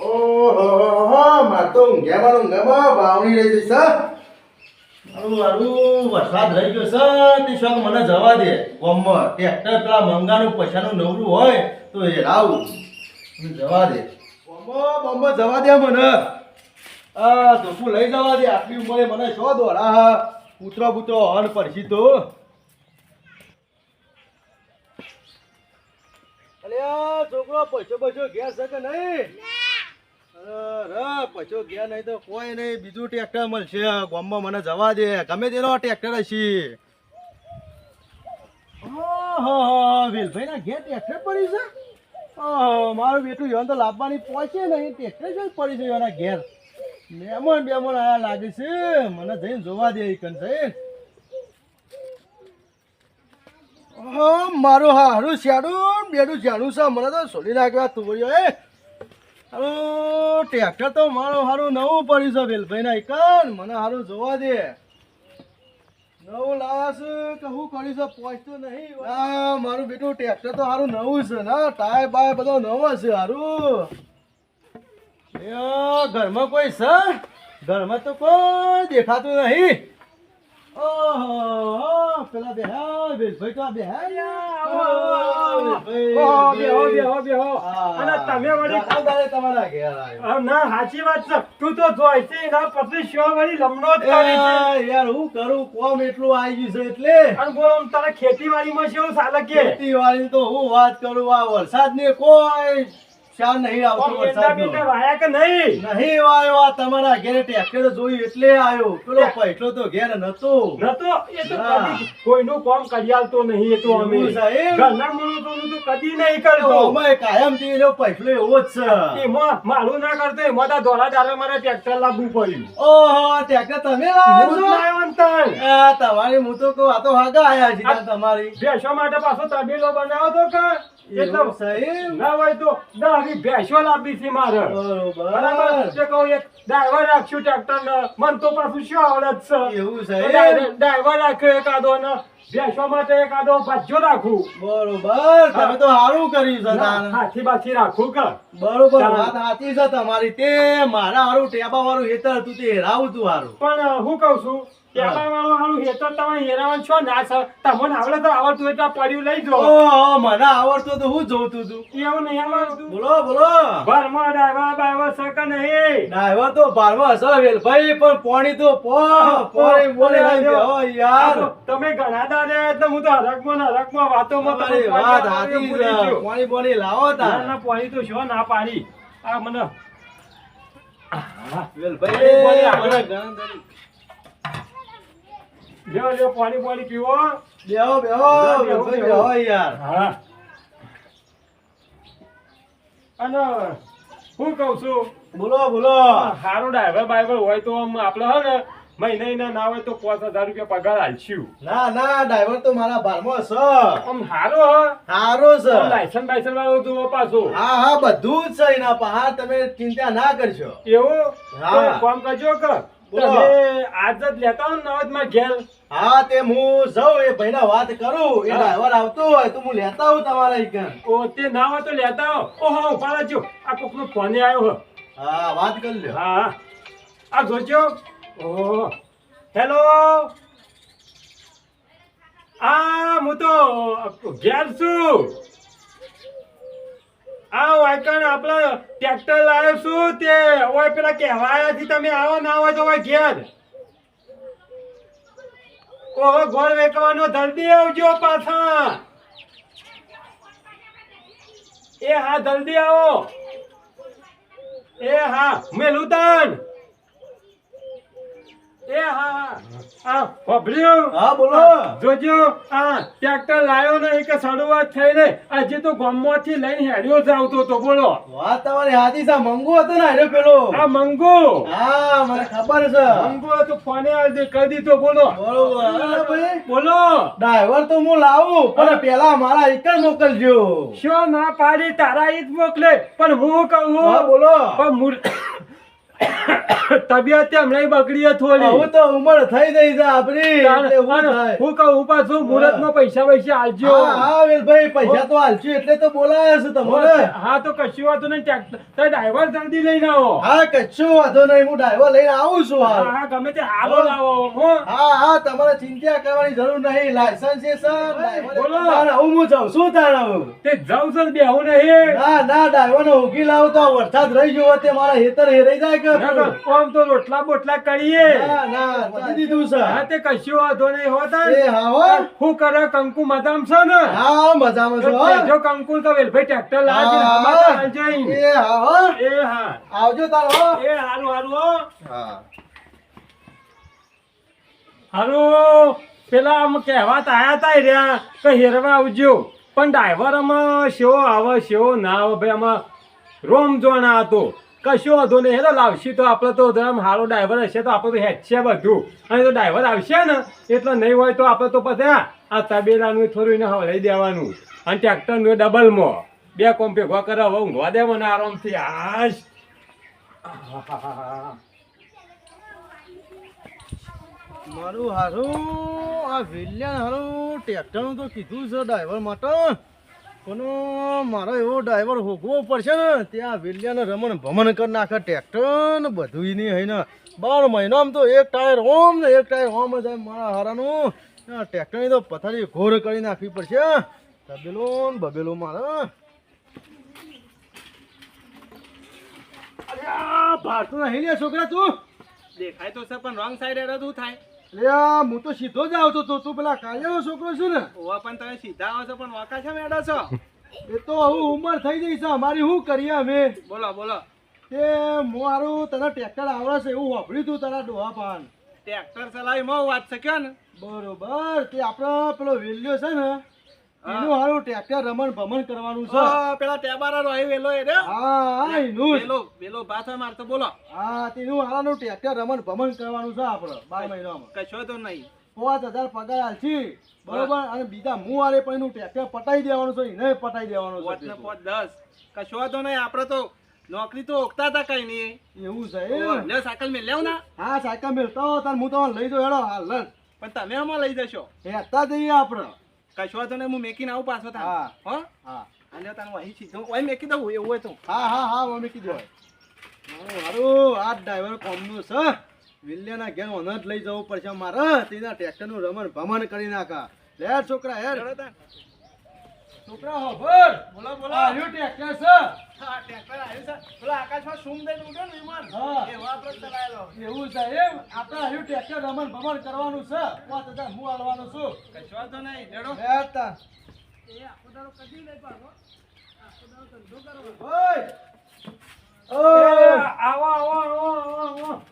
ઓહો માર તો ઊંઘ્યામાં ને ઊંઘ્યામાં વાવણી રહી જઈશ મારું મારું વરસાદ રહી ગયો છે તે શોખ મને જવા દે. ગોમમાં ટ્રેક્ટર પેલા મંગાનું પૈસાનું નવરું હોય તો એ લાવું. જવા દે. બોમ્બો બોમ્બો જવા દે મને. આ ધોકું લઈ જવા દે. આટલી ઉંમરે મને શો દોરા હા? પુત્ર પુત્ર હન પડશી તો. અલ્યા છોકરો પૈસો પૈસો ઘેર છે કે નહીં? પૈસો ઘેર નહીં તો કોઈ નહીં, બીજું ટ્રેક્ટર મળશે. ગામમાં મને જવા દે. ગમે તેનો ટ્રેક્ટર હશે. વેલભાઈ ના ઘેર ટ્રેક્ટર પડી છે? મારું બેટું યોન તો લાવવાની પહોંચે નહીં ટ્રેક્ટર જ પડી છે એના ઘેર. મહેમાન બેમાન આયા લાગે છે. મને જઈને જોવા દે કન જઈને. મારું હારું શેડું બેડું જાણું છે. મને તો છોડી નાખ્યા તુવડીઓ એ. ટ્રેક્ટર તો મારું હારું નવું પડ્યું છે વેલભાઈ ના એકન મને હારું જોવા દે. નવું લાવ્યા છે કે હું કર્યું છે પહોંચતું નહીં. ના, મારું બેટું ટ્રેક્ટર તો હારું નવું છે, ના ટાય બાય બધો નવો છે હારું. ઘરમાં કોઈ છે? ઘરમાં તો કોઈ દેખાતું નહીં. ઓહો પેલા બેહા વેલભાઈ તો આ બેહા ઓહો, બેહો, બેહો, બેહો. અને તમે વળી- તમારા ઘેર આવ્યો. ના સાચી વાત છે. તું તો છે ના પછી શો વળી લમણો જ કરી યાર હું કરું? કોમ એટલું આવી ગયું છે એટલે? અને બોલ તારે ખેતીવાડીમાં શું ચાલે કે? ખેતીવાડી તો હું વાત કરું આ વરસાદ ને કોઈ શાર નહીં આવતો વરસાદ વાયા કે નહીં? નહીં વાયો આ તમારા ઘેરે ટ્રેક્ટર જોયું એટલે આવ્યો. પેલો પૈસો તો ઘેર નતો. નતો? એ તો કોઈનું કામ કરી આલતો નહીં એ તો અમે ઘરના મણું તો કદી નહીં કરતો. અમે કાયમથી એનો પૈસો એવો જ છે. એમાં મારું ના કરતો એમાં તો ધોળા દારે મારે ટ્રેક્ટર લાવવું પડ્યું. ઓહો ટ્રેક્ટર તમે લાવ્યા તમારી હું તો કહું આ તો હાગા આયા છે તમારી. બેસવા માટે પાછો તબેલો બનાવો તો કે? એટલે સહી ના હોય તો દાવી ભેંસો છે મારે. બરાબર. તે કહું એક ડ્રાઈવર રાખશું ટ્રેક્ટર ને મન તો પાછું શું આવડત છે. એવું સાહેબ ડ્રાઈવર રાખ્યો એકાદો ને ભેંસો માટે એકાદો ભાજ્યો રાખું. બરોબર. તમે તો સારું કર્યું છે હાથી બાથી રાખું કે બરોબર. વાત સાચી છે તમારી. તે મારા સારું ટેબા વાળું હેતર હતું તે હેરાવું તું સારું પણ હું કઉ છું વાળું હારું હેતર તમે હેરાવન છો ના છે તમને આવડે તો આવડતું એટલે પડ્યું લઈ જો ઓહો મને આવડતો તો હું જોતું તું એવું નહીં આવડતું. બોલો બોલો. ઘરમાં ડ્રાઈવર બાઈવર છે નહીં? ડ્રાઈવર તો બારવા હશે ભાઈ પણ પોણી તો પો પોણી બોલે લઈ યાર. તમે ઘણા દાદા એટલે હું તો હરકમાં હરકમાં વાતોમાં તમે વાત. પોણી બોલી લાવો ના, પાણી તો છો ના પાડી. આ મને વેલ ભાઈ મને ગણ કરી. લ્યો લ્યો પાણી પાણી પીવો. બેહો બેહો બેહો યાર. હા. અને હું કહું છું બોલો બોલો. સારું ડ્રાઈવર બાઈવર હોય તો આમ આપણે હે ને મહિને ના ના હોય તો પાંચ હજાર રૂપિયા પગાર આલશું. ના ના ડ્રાઈવર તો મારા ભારમાં છે આમ હારો હારો છે લાયસન્સ બાયસન્સ વાળો તું પાછું. હા હા બધું જ છે એના પા તમે ચિંતા ના કરશો. એવું? હા. કામ કરજો કે? બોલો. તમે આજ જ લેતા હો ને નવદમાં ઘેર. હા તે હું જાઉં એ ભાઈ વાત કરું. એ ડ્રાઈવર આવતો હોય તો હું લેતા આવું તમારા ઈકન ઓ તે ના હોય તો લેતા હો ઓહો ઊભા રહેજો. આ કોકનો ફોન આવ્યો હો. હા વાત કરી લ્યો. હા. આ જોજો ઓહો. હેલો આ હું તો ઘેર છું. આ વાયકણ આપણા ટ્રેક્ટર લાવ્યો છું તે? ઓય પેલા કહેવાયાથી તમે આવો ના હોય તો ઓય ઘેર. ઓહો ગોળ વેકવાનો જલ્દી આવજો પાછા. એ હા, જલ્દી આવો. એ હા મેલુતન એ હા હા. આ ભભર્યું હા બોલો. જોજો આ ટ્રેક્ટર લાયો નહીં કે શરૂઆત થઈ ને આજે તો ગામમાંથી લઈને હેડ્યો જ આવતો તો બોલો. વાત તમારી હાથી છે. મંગુ હતો ને હારે પેલો. આ મંગુ? હા મને ખબર છે. મંગુ તો ફોને આજે કહી દીધો બોલો. ભાઈ. બોલો. ડ્રાઈવર તો હું લાવું પણ પેલા મારા ઈકન મોકલજો. શું ના પાડી તારા જ મોકલે. પણ હું કહું? હા બોલો. પણ તબિયત હમણાં બગડી થોડી. હું તો ઉંમર થઈ ગઈ છે આપણી હું કહું પાછું મુહૂર્તમાં પૈસા પૈસા આલજો. હા હા વેલભાઈ પૈસા તો હાલશું એટલે તો બોલાયા છે તમારે હા તો કશું વાંધો નહીં તો ડ્રાઈવર જલ્દી લઈને આવો. હા કશું વાંધો નહીં હું ડ્રાઈવર લઈને આવું છું હા હા, ગમે તે હાલો લાવો હા. હા તમારે ચિંતા કરવાની જરૂર નહીં લાયસન્સ છે સર ડ્રાઈવર બોલો. હું હું જાઉં. શું તારા તે જાઉં સર ને બેહું નહીં. ના ના ડ્રાઈવરને ઊંઘી લાવો તો વરસાદ રહી ગયો તે મારા હેતર હેરાઈ જાય કે ના તો રોટલા બોટલા કરીએ. ના ના દીધું છે હા તે કશું વાંધો નહીં હોતા એ હા હું. કરે કંકુ મદામ છે ને? હા મજામાં છો જો કંકુ તો વેલભાઈ ટ્રેક્ટર લાવજે ને હા, હમાતા લાવજે. એ હા એ હા. આવજો તાર એ હારું હારું હા. હારું પેલા આમ કહેવાત આયા તા રહ્યા કે હેરવા આવજો. પણ ડ્રાઈવર આમાં શેવો આવે શેવો ના આવે ભાઈ આમાં રોમ જોણા હતો. કશો વાંધો નહીં. તો લાવશી તો આપણે તો આમ સારો ડ્રાઈવર હશે તો આપણે તો હેચશે બધું. અને તો ડ્રાઈવર આવશે ને, એટલે નહીં હોય તો આપણે તો પછી આ તબેલાનું થોડું એને હવલાઈ દેવાનું. અને ટ્રેક્ટરનું ડબલમાં. બે કોમ ભેગો કરે, હવે ઊંઘવા દે મને આરામથી. આશ. મારું હારું, આ વિલિયન હારું, ટ્રેક્ટરનું તો કીધું છે ડ્રાઈવર માટે. પણ મારો એવો ડ્રાઈવર હોગવો પડશે ને, ત્યાં વેલિયાને રમણ ભમણ કરી નાખે ટ્રેક્ટર ને બધું નહીં હોય ને બાર મહિનામાં તો એક ટાયર હોમ ને એક ટાયર હોમ જ મારા હારાનું. ટ્રેક્ટરની તો પથારી ઘોર કરી નાખવી પડશે. તબેલો ને બબેલો મારે. ભાતું નહીં લે છોકરા તું. દેખાય તો છે, પણ રોંગ સાઈડ એ શું થાય? અરે હું તો સીધો જ આવતો તો તું પેલા કાળિયાનો છોકરો છે ને? ઓવા પણ તમે સીધા આવો છો પણ વાકા છે મેડા છો? એ તો હવે ઉંમર થઈ ગઈ છે અમારી શું કરીએ અમે? બોલો બોલો. તે મારું તને ટ્રેક્ટર આવડે છે એવું વાપર્યું તું તારા ડોહા પાન. ટ્રેક્ટર ચલાવી મો વાત છે ને? બરોબર તે આપણો પેલો વેલ્યો છે ને એનું હારું ટ્રેક્ટર રમણ ભમણ કરવાનું છે. પેલા ટેબારા રોહી વેલો એને હા એનું વેલો વેલો ભાત મારતો બોલો. હા તેનું હારાનું ટ્રેક્ટર રમણ ભમણ કરવાનું છે આપણે બાર મહિનામાં. કશો તો નહીં. પાંચ હજાર પગાર આલછી બરોબર? અને બીજા હું આલે પણ એનું ટ્રેક્ટર પટાઈ દેવાનું છે એને પટાઈ દેવાનું છે પોત દસ. કશો તો નહીં આપણે તો નોકરી તો ઓકતા હતા કઈ નહીં. એવું છે લે સાયકલ મેં લેવ ના. હા સાયકલ મેળતો તાર હું તમને લઈ જાઉં હેડો હાલ. પણ તમે આમાં લઈ જશો. હેતા જઈએ આપણે. કશો તો નહીં હું મેકીને આવું પાછો હા. થાય હા. અને તને અહીં સીધો ઓય મેકી દઉં એવું હોય તો. હા હા હા ઓય મેકી હોય હારું આ ડ્રાઈવર કોમનું છે. વિલ્યાના ઘેર ઓન લઈ જવું પડશે મારે. તેના ટ્રેક્ટરનું રમણ ભમણ કરી નાખા. લે છોકરા હેર. છોકરા હોભર બોલો બોલો. આ રહ્યું ટ્રેક્ટર છે. હા ટ્રેક્ટર આવ્યું છે. પેલા આકાશમાં સુમ દઈને ઉડ્યો ને વિમાન? હા. એવો આપણે ચલાયેલો? એવું છે એમ. આપણે આવ્યું ટ્રેક્ટર રમણ ભમણ કરવાનું છે. પાંચ હજાર હું આલવાનું છું. કશો તો નહીં લેડો તાર. ઓય! એ, ઓય! આવો આવો આવો આવો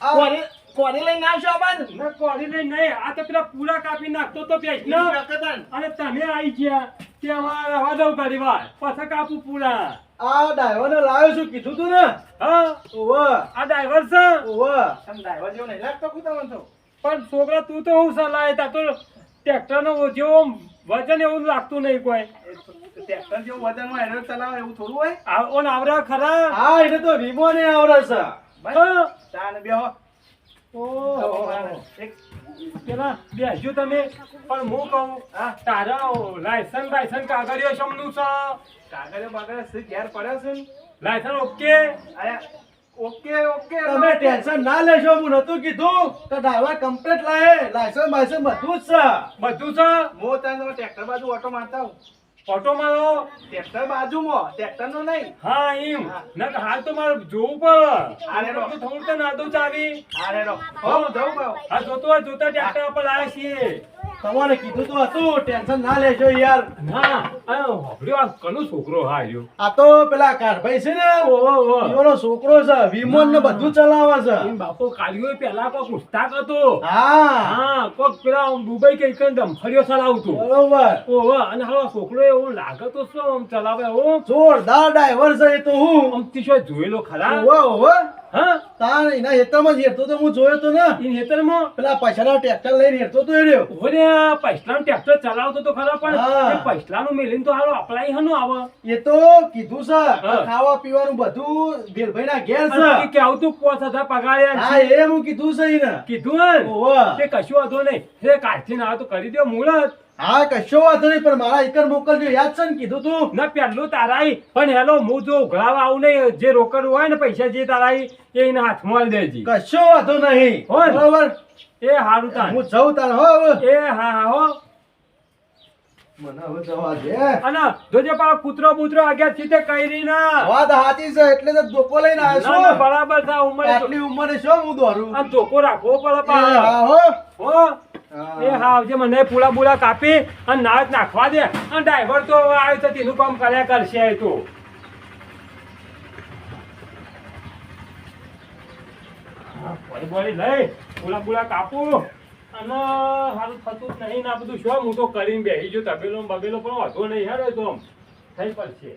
આવો. કોરી કોરી લઈને આવશો બાદ ના કોળી નહીં નહીં. આ તો પેલા પૂરા કાપી નાખતો તો પેજનો અને તમે આવી ગયા. તે અમારે દઉં ઘડી વાર પછી કાપું પૂરા આ ડ્રાઈવરને લાવ્યો છું કીધું તું ને? હા. ઓવે. આ ડ્રાઈવર છે? ઓવે. તમે ડ્રાઈવર જેવો નહીં લાગતો કુ તમને તો. પણ છોકરા તું તો હું સલાહ તા તો ટ્રેક્ટર નો જેવો વજન એવું લાગતું નહીં કોઈ. ટ્રેક્ટર જેવું વજનમાં હેડર ચલાવે એવું થોડું હોય? ઓન આવરા ખરા? હા એટલે તો વીમો ને આવડે છે. હા. તાને બેહો. પેલા બેસજો તમે? પણ હું કહું હા તારા લાયસન્સ લાયસન્સ કાગળિયો શમનું છે? સી ઘેર પડ્યો છે લાયસન ઓકે ઓકે ઓકે તમે ટેન્શન ના લેશો હું નતું કીધું. તો ડ્રાઈવર કમ્પ્લીટ લાવે લાયસન બાયસન બધું જ છે. બધું છે? હું તને ટ્રેક્ટર બાજુ ઓટો મારતા હું ઓટો મારો. ટ્રેક્ટર બાજુમાં ટ્રેક્ટર નો નહીં. હા એમ. ના હાલ તો મારે જોવું પડે. અરે રો થોડું તો નાતો ચાવી. અરે રો હો જોવું હા જોતો જોતા ટ્રેક્ટર પર લાવે છીએ તમારે કીધું તો હતું ટેન્શન ના લેજો યાર. ના કનો છોકરો હા રહ્યો આ તો પેલા કારભાઈ છે ને ઓહો ઓહો. એનો છોકરો છે વિમોન ને બધું ચલાવે છે. બાપો કાલિયો પેલા કોક ઉસ્તાક હતો. હા. હા કોક પેલા દુબઈ કઈ કઈ દમફળીઓ ચલાવતું. બરોબર. ઓહો અને હવે છોકરો એવો લાગે તો શું આમ ચલાવે હું? જોરદાર ડ્રાઈવર છે એ તો હું. આમ તીશો જોયેલો ખરા. ઓહો ઓવે હા? તાર એના હેતરમાં જ હેરતો તો હું જોયો તો ને. હેતરમાં? પેલા પૈસાના ટ્રેક્ટર લઈને હેરતો તો એ ઓરે પૈસલાનું ટ્રેક્ટર ચલાવતો તો ખરો પણ. એ પૈસલાનું મેલીને તો હારો અપલાઈ હનું આવે. એ તો કીધું છે ખાવા પીવાનું બધું ભેલભાઈના ઘેર છે. કે આવતું પોસ હતા પગારે હા એ હું કીધું છે એને. કીધું તે કશું વાંધો નહીં. એ કાલથી ના તો કરી દો મુહૂર્ત હા કશો વાંધો નહીં પણ મારા એકર મોકલજો. યાદ છે ને કીધું તું? ના પહેલું તારાઈ. પણ હેલો હું જો ઉઘડાવા આવું નહીં જે રોકડ હોય ને પૈસા જે તારાઈ એ એના હાથમાં દેજી. કશો વાંધો નહીં. હો બરોબર. એ હારું તાર હું જઉં તાર હો એ હા હા હો. અને જોજે પા કૂતરો બૂતરો આગળથી કઈરી ના. વાત હાચી છે એટલે તો ધોકો લઈને આવ્યો ના, ના, છું બરાબર છે ઉંમરે આટલી ઉંમરે શું હું દોરું? આ ધોકો રાખવો પડે એ હા હો. હો. એ હા આવજે મને પૂળા બુલા કાપી અને નાક નાખવા દે. અને ડ્રાઈવર તો આવ્યો તો તેનું કામ કર્યા કરશે તો. લઈ. પૂળા બુલા કાપું. અને હાલ થતું નહીં ને આ બધું શું હું તો કરીને બેસી જો તબેલો બબેલો પણ વાંધો નહીં હેડે તો. આમ થઈ પડશે.